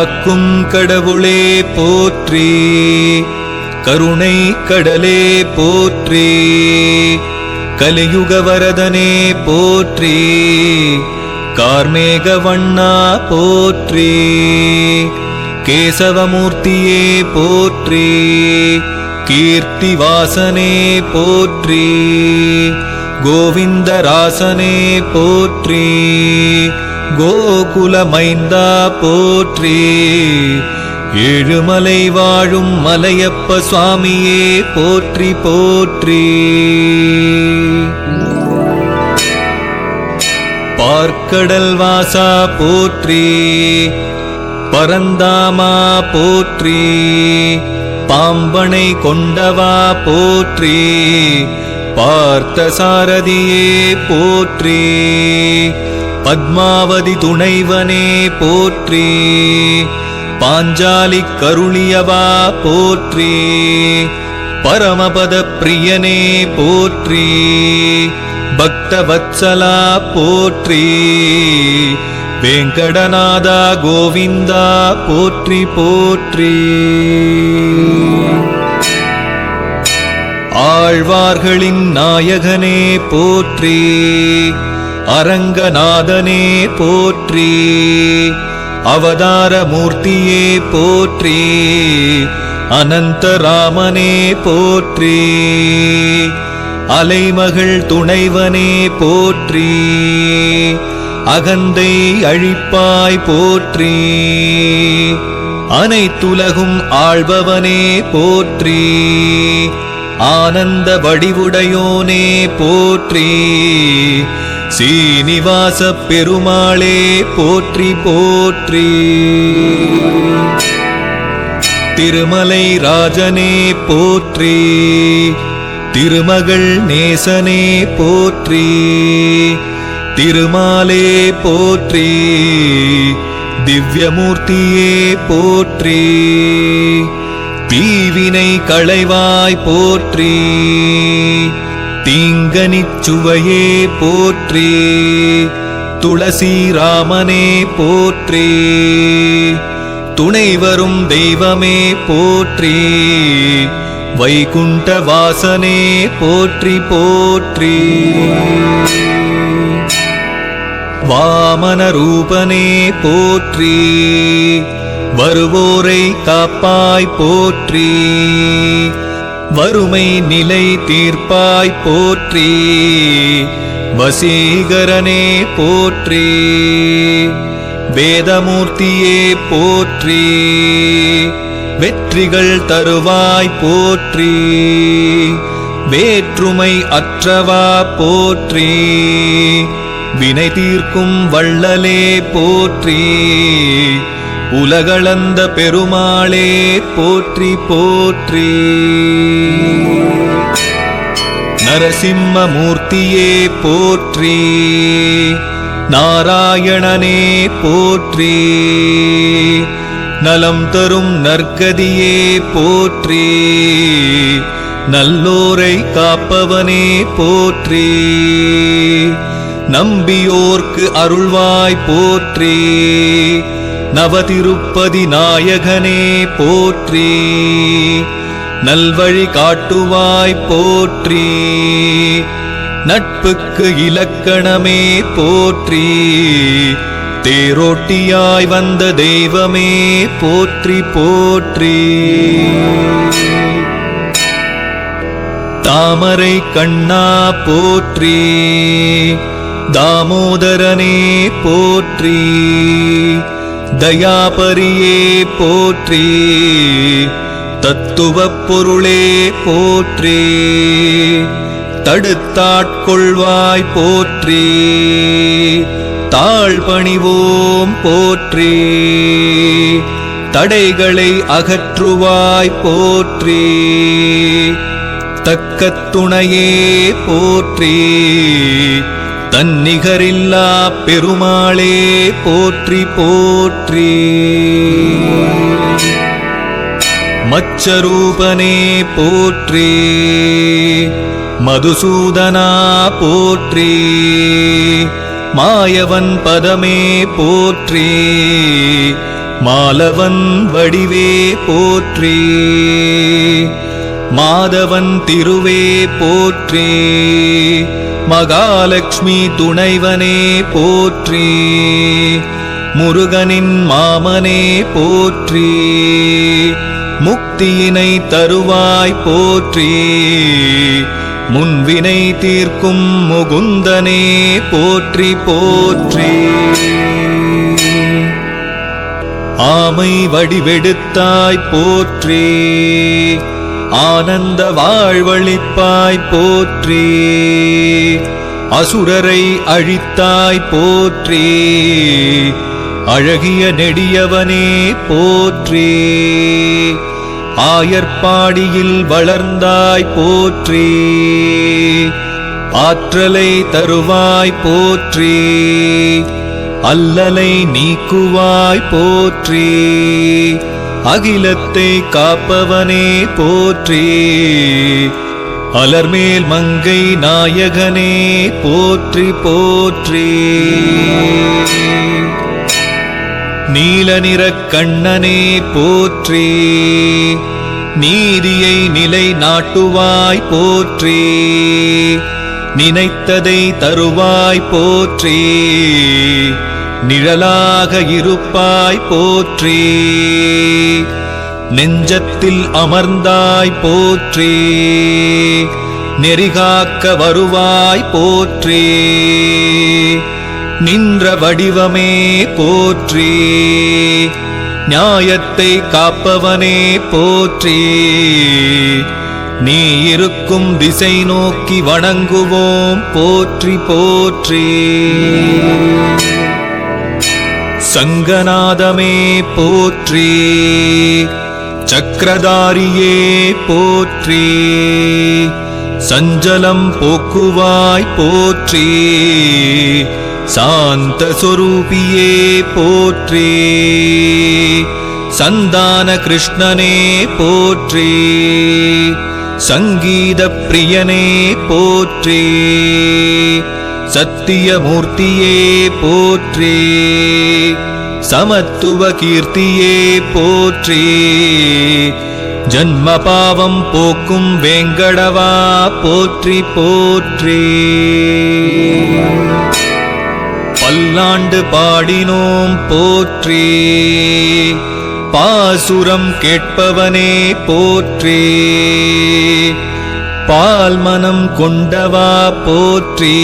காக்கும் கடவுளே போற்றி கருணை கடலே போற்றி கலியுக வரதனே போற்றி கார்மேக வண்ணா போற்றி கேசவமூர்த்தியே போற்றி கீர்த்தி வாசனே போற்றி கோவிந்தராசனே போற்றி கோகுலமைந்தா போற்றி. ஏழுமலை வாழும் மலையப்ப சுவாமியே போற்றி போற்றி. பார்க்கடல் வாசா போற்றி. பரந்தாமா போற்றி. பாம்பனை கொண்டவா போற்றி. பார்த்த சாரதியே போற்றி. பத்மாவதி துணைவனே போற்றி. பாஞ்சாலி கருளியவா போற்றி. பரமபத பிரியனே போற்றி. பக்தவத்சலா போற்றி. வெங்கடநாதா கோவிந்தா போற்றி போற்றி. ஆழ்வார்களின் நாயகனே போற்றி. அரங்கநாதனே போற்றி அவதார மூர்த்தியே போற்றி அனந்தராமனே போற்றி அலைமகள் துணைவனே போற்றி அகந்தை அழிப்பாய் போற்றி அனைத்துலகும் ஆள்பவனே போற்றி ஆனந்த வடிவுடையோனே போற்றி சீனிவாச பெருமாளே போற்றி போற்றி. திருமலை ராஜனே போற்றி. திருமகள் நேசனே போற்றி. திருமாலே போற்றி. திவ்யமூர்த்தியே போற்றி. தீவினை களைவாய் போற்றி. தீங்கனிச் சுவையே போற்றே துளசி ராமனே போற்றே துணை வரும் தெய்வமே போற்றே வைகுண்ட வாசனே போற்றி போற்றி. வாமன ரூபனே போற்றி வருவோரை காப்பாய் போற்றி. வறுமை நிலை தீர்ப்பாய் போற்றி வசீகரனே போற்றி வேதமூர்த்தியே போற்றி வெற்றிகள் தருவாய் போற்றி வேற்றுமை அற்றவா போற்றி வினை தீர்க்கும் வள்ளலே போற்றி உலகளந்த பெருமாளே போற்றி போற்றி. நரசிம்மமூர்த்தியே போற்றி. நாராயணனே போற்றி. நலம் தரும் நற்கதியே போற்றி. நல்லோரை காப்பவனே போற்றி. நம்பியோர்க்கு அருள்வாய் போற்றி. நவதிருப்பதி நாயகனே போற்றி. நல்வழி காட்டுவாய் போற்றி. நட்புக்கு இலக்கணமே போற்றி. தேரோட்டியாய் வந்த தெய்வமே போற்றி போற்றி. தாமரை கண்ணா போற்றி. தாமோதரனே போற்றி. தயாபரியே போற்றி தத்துவப் பொருளே போற்றி தடுத்தாட்கொள்வாய் போற்றி தாழ்பணிவோம் போற்றி தடைகளை அகற்றுவாய் போற்றி தக்க துணையே போற்றி தன்னிகரில்லா பெருமாளே போற்றி போற்றி. மச்சரூபனே போற்றி. மதுசூதனா போற்றி. மாயவன் பதமே போற்றி. மாலவன் வடிவே போற்றி. மாதவன் திருவே போற்றே. மகாலட்சுமி துணைவனே போற்றி. முருகனின் மாமனே போற்றி. முக்தியினை தருவாய் போற்றி. முன்வினை தீர்க்கும் முகுந்தனே போற்றி போற்றி. ஆமை வடிவெடுத்தாய் போற்றே. ஆனந்த வாழ்வழிப்பாய் போற்றி. அசுரரை அழித்தாய் போற்றி. அழகிய நெடியவனே போற்றி. ஆயர்பாடியில் வளர்ந்தாய் போற்றி. ஆற்றலை தருவாய் போற்றி. அல்லலை நீக்குவாய் போற்றி. அகிலத்தை காப்பவனே போற்றி. அலர்மேல் மங்கை நாயகனே போற்றி போற்றி. நீல நிறக் கண்ணனே போற்றி. நீதியை நிலை நாட்டுவாய் போற்றி. நினைத்ததை தருவாய் போற்றி. நிழலாக இருப்பாய் போற்றி. நெஞ்சத்தில் அமர்ந்தாய் போற்றி. நெறிகாக்க வருவாய் போற்றி. நின்ற வடிவமே போற்றி. நியாயத்தை காப்பவனே போற்றி. நீ இருக்கும் திசை நோக்கி வணங்குவோம் போற்றி போற்றி. சங்கநாதமே போற்றி சக்கரதாரியே போற்றி சஞ்சலம் போக்குவாய் போற்றி சாந்த சொரூபியே போற்றி சந்தான கிருஷ்ணனே போற்றி சங்கீத பிரியனே போற்றி சத்தியமூர்த்தியே போற்றே சமத்துவ கீர்த்தியே போற்றே. ஜன்ம பாவம் போக்கும் வேங்கடவா போற்றி போற்றே. பல்லாண்டு பாடினோம் போற்றே பாசுரம் கேட்பவனே போற்றே. பால் மனம் கொண்டவா போற்றி.